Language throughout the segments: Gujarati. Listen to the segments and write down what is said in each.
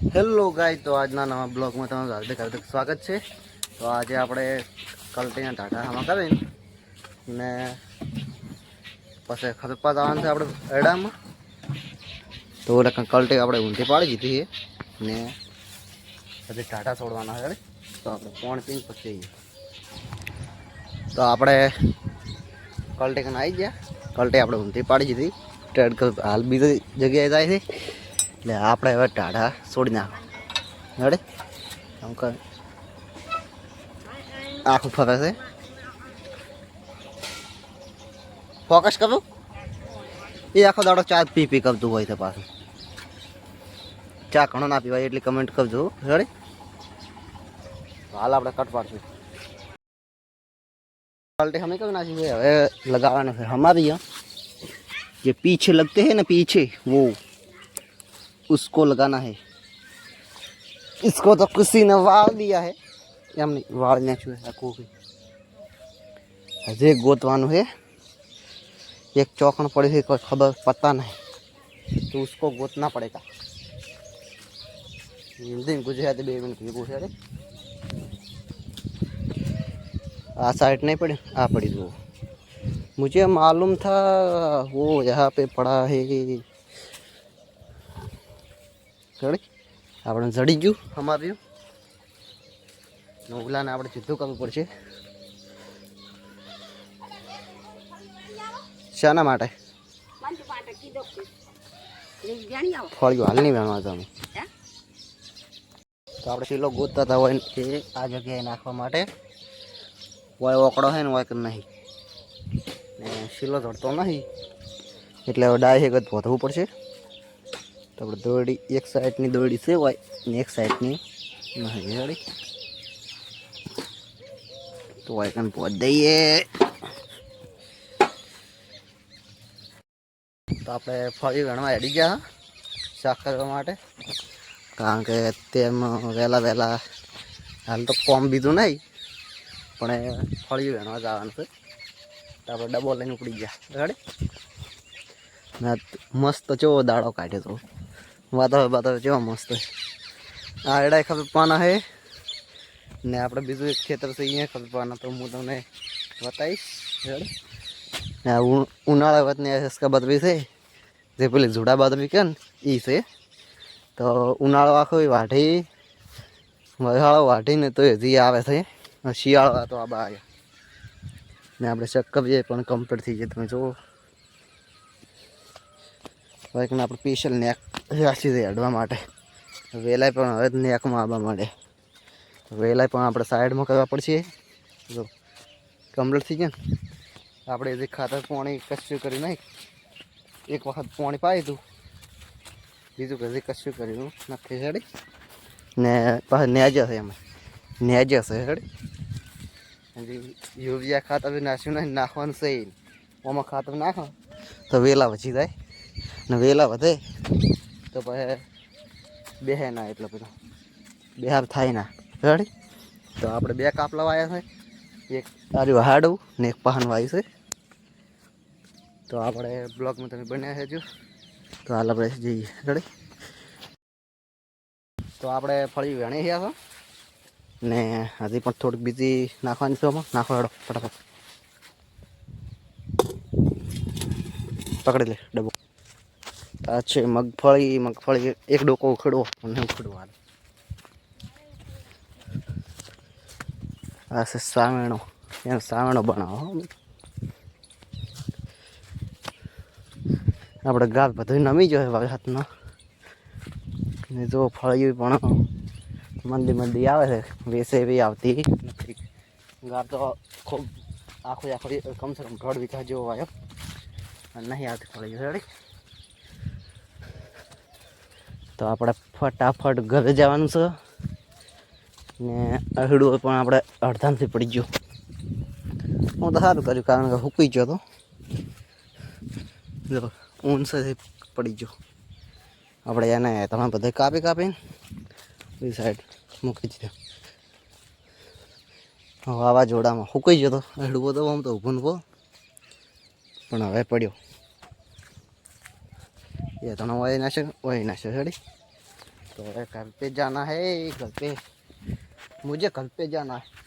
હેલો ગાય, તો આજના નવા બ્લોગમાં તમારું હાર્દિક હાર્દિક સ્વાગત છે. તો આજે આપણે કલટીના ટાટા આમાં કરીને ને પછી ખતપા જવાનું છે આપણે એડામાં. તો કંઈક આપણે ઊંધી પાડી દીધી છે. ને પછી ટાટા છોડવાના છે તો આપણે પોણ પીને પછી તો આપણે કલટી કને આવી ગયા. કલટી આપણે ઊંધી પાડી દીધી. હાલ બીજી જગ્યાએ જાય છે. એટલે આપણે હવે ટાઢા છોડી નાખો નડે આમ કર. આખું ફરે છે. ફોકસ કરું. એ આખો દાડો ચા પી પી કરતું હોય છે પાછું. ચા ઘણો ના પીવાય એટલી કમેન્ટ કરજો. રેડી હાલ આપણે કટ પાડશું. પાલટી હમે કહ્યું નાખી હવે લગાવવાના છે. હમારી જે પીછે લગતે હે ને પીછે વો उसको लगाना है इसको तो किसी ने वाल दिया है એમ નહીં વાળ નાખ્યું છે આખું બી. હજી ગોતવાનું છે એક ચોકણ પડી છે કોઈ ખબર પતા નહીં તો उसको ગોતના પડેગા હિન્દી ગુજરાતી બે મિનિટ ભેગું છે રે आ साइड नहीं पड़ी आ पड़ी वो मुझे मालूम था वो यहाँ पे पड़ा है જડી આપણે જડી ગયું અમારું ઉગલાને આપણે સીધું કરવું પડશે. શાના માટે? ફળિયું, હાલ નહીં વેણવા તમે. તો આપણે શીલો ગોતતા હતા હોય એ આ જગ્યાએ નાખવા માટે. હોય ઓકડો હોય ને હોય કે નહીં. ને શીલો ચડતો નહીં. એટલે હવે ડાયરેક્ટ જ પહોંચવું પડશે. તો આપણે દોરડી, એક સાઈડની દોરડી છે અને એક સાઈડની નહીં તો હોય કન પહોંચ દઈએ તો આપણે ફળી ગણવા હેડી ગયા, શાક કરવા માટે. કારણ કે તેમ વહેલા વહેલા હાલ તો કોમ બીજું નહીં, પણ ફળી વેણવા જવાનું છે. તો આપણે ડબો લઈને ઉપડી ગયા. ગાડી મસ્ત ચો દાડો કાઢ્યો તો. વાતાવરણ વાતાવરણ કેવા મસ્ત આ એડાય ખબર પાના છે ને આપણે બીજું એક ખેતર છે અહીંયા ખબર પાના તો હું તમને બતાવીશ. ને આ ઉનાળા વતની હસકા બદવી છે. જે પેલી જુડા બદવી કે ને એ છે. તો ઉનાળો આખો વાઢી વહાળો વાઢીને તો હજી આવે છે. શિયાળો તો આ બા ને આપણે ચક્કવીએ પણ કમ્પ્લીટ થઈ જાય તમે જુઓ. બાઈકને આપણે સ્પેશિયલ નેક રાખી દઈએ અડવા માટે. વેલાય પણ હવે નેકમાં આવવા માંડે. વેલાય પણ આપણે સાઈડમાં કરવા પડશે. જો કમ્પ્લીટ થઈ ગયા ને, આપણે જે ખાતર પાણી કશું કરી નાખ એક વખત પાણી પાઈ દઉં. બીજું કદી કશું કર્યું નથી હેડી? ને પાછા નેજ હશે એમાં. નેજ હશે હેડી? યુરિયા ખાતર બી નાખ્યું નાખવાનું છે આમાં ખાતર નાખો. તો વેલા વધી જાય. ને વેલા વધે, તો પછી બેહે ના એટલો બધો બેહાર થાય ના. રેડી? તો આપણે બે કાપલા વાયા છે. એક તારું હાડું ને એક પાહન વાયું છે. તો આપણે બ્લોગમાં તમે બન્યા છે જો તો હાલ આપણે જઈએ. રેડી? તો આપણે ફળી વેણી ગયા છો? ને હજી પણ થોડીક બીજી નાખવાની છે આમાં. નાખો હેડો, ફટાફટ. પકડી લે, ડબ્બો. આ છે મગફળી મગફળી એક ડોકો ઉખડવો અને ઉખડવાનો. આ છે સાવેણો એનો સાવેણો બનાવો. આપણે ગાત બધું નમી જોઈએ વખતનો ને જો ફળિયું પણ મંદી મંદી આવે છે, વેસે બી આવતી નથી. ગાર તો ખૂબ આખો આખો કમસે કમ દોઢ વીઘા જેવો આવ્યો નહીં આવતી ફળિયું, રેડી? તો આપણે ફટાફટ ઘરે જવાનું છે. ને અહડું પણ આપણે અડધામથી પડી ગયું. હું તો સારું કર્યું, કારણ કે હુકી ગયો તો. જો ઊંચેથી પડી ગયો. આપણે એને તમે બધે કાપી કાપીને બી સાઈડ મૂકી દીધો. વાવાઝોડામાં સુકાઈ ગયો તો હેડવો તો આમ તો ઊભો પણ હવે પડ્યો. એ ત્રણ વાય નાશે વાય નાશે રેડી તો तो घर पे जाना है घर पे मुझे घर पे जाना है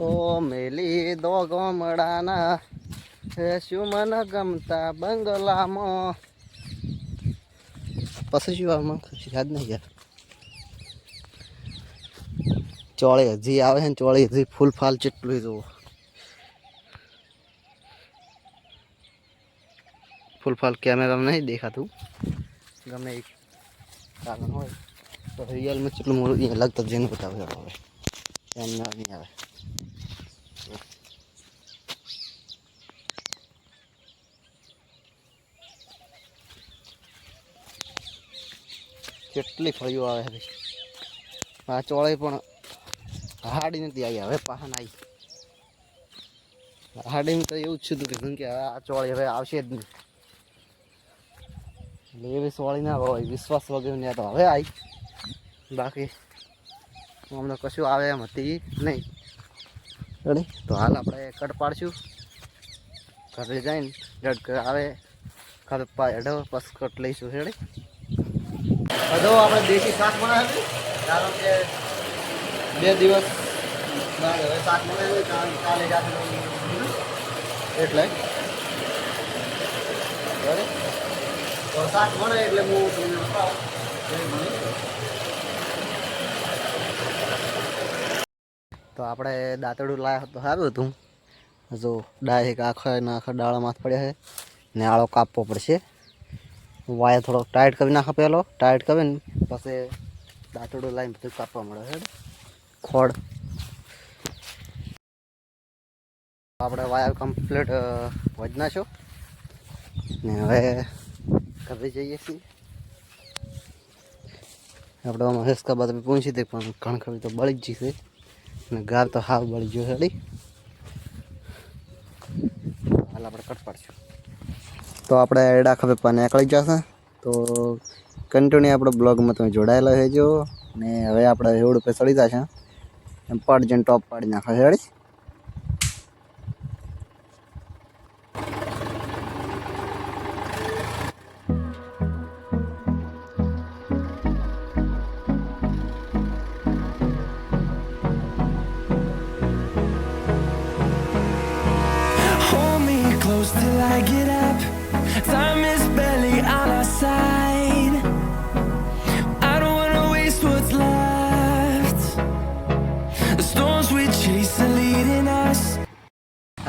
ઓ મેલી દો ગોમડાના હે શું મન ગમતા બંગલામાં પછી શું આમાં કશું યાદ નહીં યાર ચોળે હજી આવે છે ને ચોળે હજી ફૂલ ફાલ ચેટલું જુઓ ફૂલ ફાલ કેમેરામાં નહીં દેખાતું ગમે એક કારણ હોય તો રિયલમાં કેટલું મોડું અહીંયા લગતા જેને બતાવે હવે એમ નહીં આવે કેટલી ફળીઓ આવે છે આ ચોળે પણ હાડી નથી આવી, હવે પાહન આવી. હાડીમાં તો એવું જ છું કે કે આ ચોળી હવે આવશે જ નહીં. એટલે વાળી ના હોય વિશ્વાસ વગેરે તો હવે આવી બાકી અમને કશું આવે એમ હતી નહીં. રેડી તો હાલ આપણે કટ પાડશું. ઘરે જઈને રડ આવે ખરપા હેડો બસ કટ લઈશું. રેડી બધો આપણે દેશી શાક બનાવ્યું. કારણ કે બે દિવસ હવે શાક બનાવ્યું કાલે એટલે તો મળે એટલે હું તમને. તો આપણે દાંતડું લાવ્યા તો સારું હતું. જો ડાયરેક્ટ આખા ને આખા ડાળામાં પડ્યા છે. ને આળો કાપવો પડશે. વાયર થોડો ટાઈટ કરી નાખો પહેલો ટાઈટ કરીને પછી દાંતડું લાવીને બધું કાપવા મળે છે. ખોડ આપણે વાયર કમ્પ્લીટ વજ છો ને હવે ઘરે જઈએ છીએ. આપણે આમાં હેસકા બાદ પહોંચી દે પણ ઘણ ખરી તો બળી જશે. અને ગાર તો હાવ બળી ગયો હેડી હાલ આપણે કટ પાડશું. તો આપણે એડા ખભે પણ નીકળી જશે તો કન્ટિન્યુ આપણો બ્લોગમાં તમે જોડાયેલા રહેજો. ને હવે આપણે એવડું પે ચડી જશે. એમ પાડ જઈને ટોપ પાડી નાખે હેડી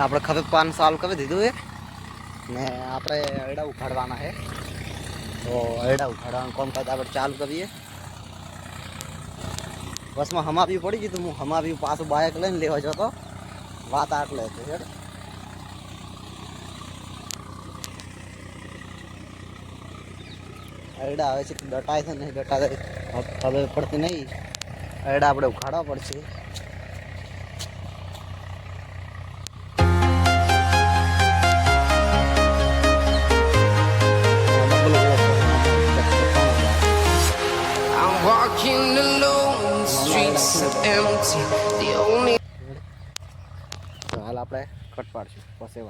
આપણે ખબર પાન સાલ કરી દીધું છે. ને આપણે અરડા ઉખાડવાના છે. તો અરડા ઉખાડવાનું કામકાજ આપણે ચાલુ કરીએ. બસમાં હમાવ્યું પડી ગયું હું હમાવ્યું, પાછું બાઇક લઈને લેવા જતો. વાત આટલે હતી હેડ. અરડા આવે છે ડટાય છે નહીં ડટા હવે પડતી નહીં. અરડા આપણે ઉખાડવા પડશે. Empty. The only હાલ આપણે કટ પાડશું પછી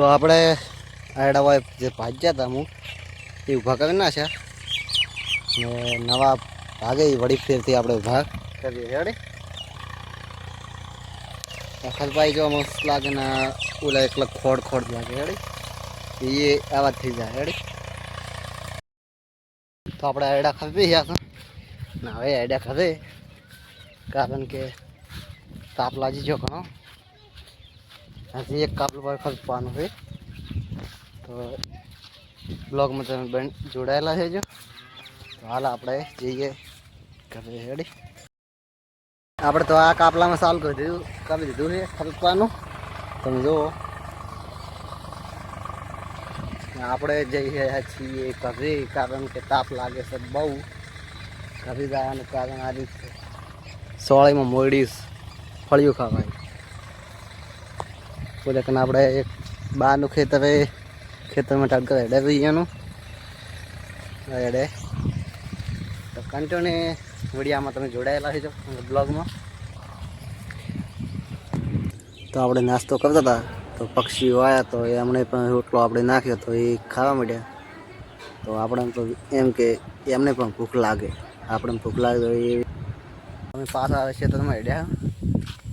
તો આપણે આયડા વાય જે ભાજ્યા હતા અમુક, એ ઊભા કરી નાખ્યા. ને નવા ભાગે વડી ફેરથી આપણે ઊભા કરીએ. હેડે અખલભાઈ જો મસ્ત લાગે ને ઓલા એકલા ખોડ ખોડ લાગે. હેડે એ આવા થઈ જાય. હેડે તો આપણે આયડા ખપી ગયા ના હવે આયડા ખાધે કારણ કે તાપ લાગી જો ઘણો. હજી એક કાપલું પર પાનું છે તો બ્લોગમાં તમે બેન જોડાયેલા છે જો તો હાલ આપણે જઈએ ઘરે હેડી આપણે તો આ કાપલામાં સાલ કરી દીધું કાપી દીધું છે ખરીદવાનું તમે જુઓ આપણે જઈ રહ્યા છીએ ઘરે કારણ કે તાપ લાગે છે બહુ ઘરે જવાનું કારણ આ રીતે સોળીમાં મોડીશ ફળિયું ખાવાય બોલે કારણ આપણે એક બહારનું ખેતર એ ખેતરમાં ટાટ કરે એડે એનું એડે તો કંટોને વડિયામાં તમે જોડાયેલા છો બ્લોગમાં. તો આપણે નાસ્તો કરતા હતા. તો પક્ષીઓ આવ્યા તો એમણે પણ રોટલો આપણે નાખ્યો તો એ ખાવા માંડ્યા. તો આપણે તો એમ કે એમને પણ ભૂખ લાગે. આપણે ભૂખ લાગે તો એ અમે પાછા આવે છે તો તમે હેડ્યા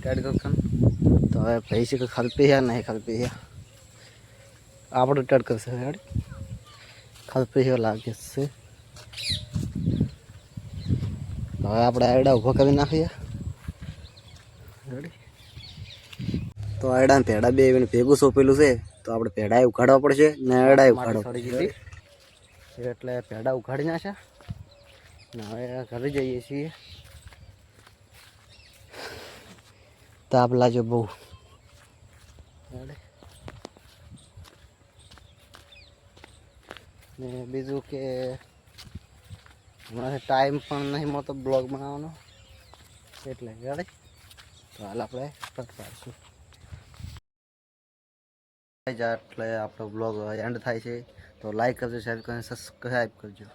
ટેડ કરખન તો હવે પૈસા ખલપી છે નહીં ખલપી છે આપણે ટેડ કરશે હેડ. ખલપી છે લાગે છે. હવે આપણે આયડા ઊભો કરી નાખીએ. રેડી? તો આયડા પેડા બે એવીને ભેગું સોંપેલું છે તો આપણે પેડા ઉઘાડવા પડશે ને આયડા ઉઘાડવા એટલે પેડા ઉઘાડી નાખ્યા. ને હવે ઘરે જઈએ છીએ. તાપ લાગ્યો બહુ. રેડી? ને બીજું કે હમણાં ટાઈમ પણ નહીં મળતો બ્લોગ બનાવવાનો. એટલે ગાડે તો હાલ આપણે પાડશું એટલે આપણો બ્લોગ એન્ડ થાય છે. તો લાઈક કરજો શેર કરજો સબસ્ક્રાઈબ કરજો.